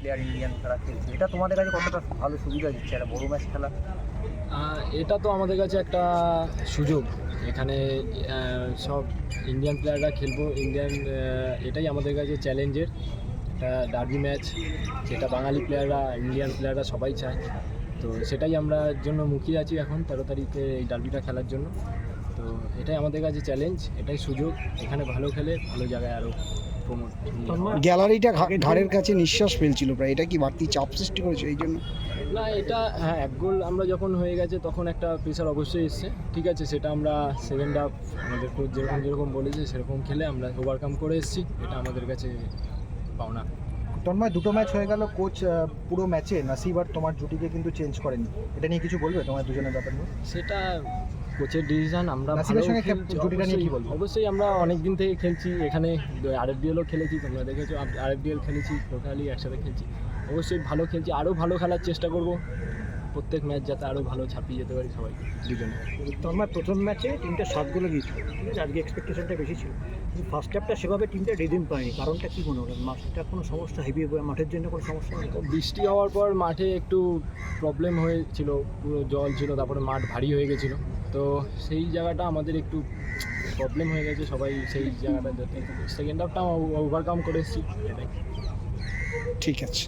Player Indian তারা খেলছে। এটা তোমাদের কাছে কতটা ভালো সুবিধা দিচ্ছে? একটা বড় ম্যাচ খেলা? এটা তো আমাদের কাছে একটা সুযোগ। এখানে সব ইন্ডিয়ান প্লেয়াররা খেলব। ইন্ডিয়ান এটাই আমাদের কাছে চ্যালেঞ্জের একটা ডার্বি ম্যাচ যেটা বাঙালি প্লেয়াররা ইন্ডিয়ান প্লেয়াররা সবাই চায়। তো সেটাই আমরা জন্য মুখিয়ে আছি এখন, তেরো তারিখে এই ডার্বিটা খেলার জন্য। তো এটাই আমাদের কাছে চ্যালেঞ্জ এটাই সুযোগ। এখানে ভালো খেলে, ভালো জায়গায় আরও গ্যালারিটা ঘাড়ের কাছে নিঃশ্বাস ফেলছিল প্রায়। এটা কি বাড়তি চাপ সৃষ্টি করেছে এই জন্য? না এটা হ্যাঁ এক গোল আমরা যখন হয়ে গেছে তখন একটা প্রেশার অবশ্যই এসছে। ঠিক আছে সেটা আমরা সেকেন্ড হাফ আমাদের কোচ যেরকম যেরকম বলেছে সেরকম খেলে আমরা ওভারকাম করে এসেছি। এটা আমাদের কাছে পাওনা। তন্ময় দুটো ম্যাচ হয়ে গেল কোচ পুরো ম্যাচে নাসিব আর তোমার জুটিকে কিন্তু চেঞ্জ করেনি। এটা নিয়ে কিছু বলবে তোমার দুজনের ব্যাপার সেটা কোচের ডিসিশন আমরা নাসিমের সঙ্গে জুটিটা নিয়ে কি অবশ্যই- বলব? অবশ্যই আমরা অনেক দিন থেকে খেলছি এখানে আরএফডিএলও খেলেছি তোমরা দেখেছ আরএফডিএল খেলেছি টোটালি একসাথে খেলছি। অবশ্যই ভালো খেলছি আরও ভালো খেলার চেষ্টা করব। প্রত্যেক ম্যাচ যাতে আরও ভালো ছাপিয়ে যেতে পারি সবাই দুজনে। তন্ময় প্রথম ম্যাচে টিমটা সাত গোলে দিয়েছিল ঠিক আছে? আজকে এক্সপেকটেশনটা বেশি ছিল। কিন্তু ফার্স্ট হাফটা সেভাবে টিমটা রিদিম পায়নি। কারণটা কি মনে হলো? মাঠটা কোনো সমস্যা হেভি মাঠের জন্য কোনো সমস্যা নেই তো বৃষ্টি হওয়ার পর মাঠে একটু প্রবলেম হয়েছিল পুরো জল ছিল তারপরে মাঠ ভারী হয়ে গেছিল। তো সেই জায়গাটা আমাদের একটু প্রবলেম হয়ে গেছে, সবাই সেই জায়গাটা সেকেন্ড হাফটা ওভারকাম করে এসেছি। ঠিক আছে।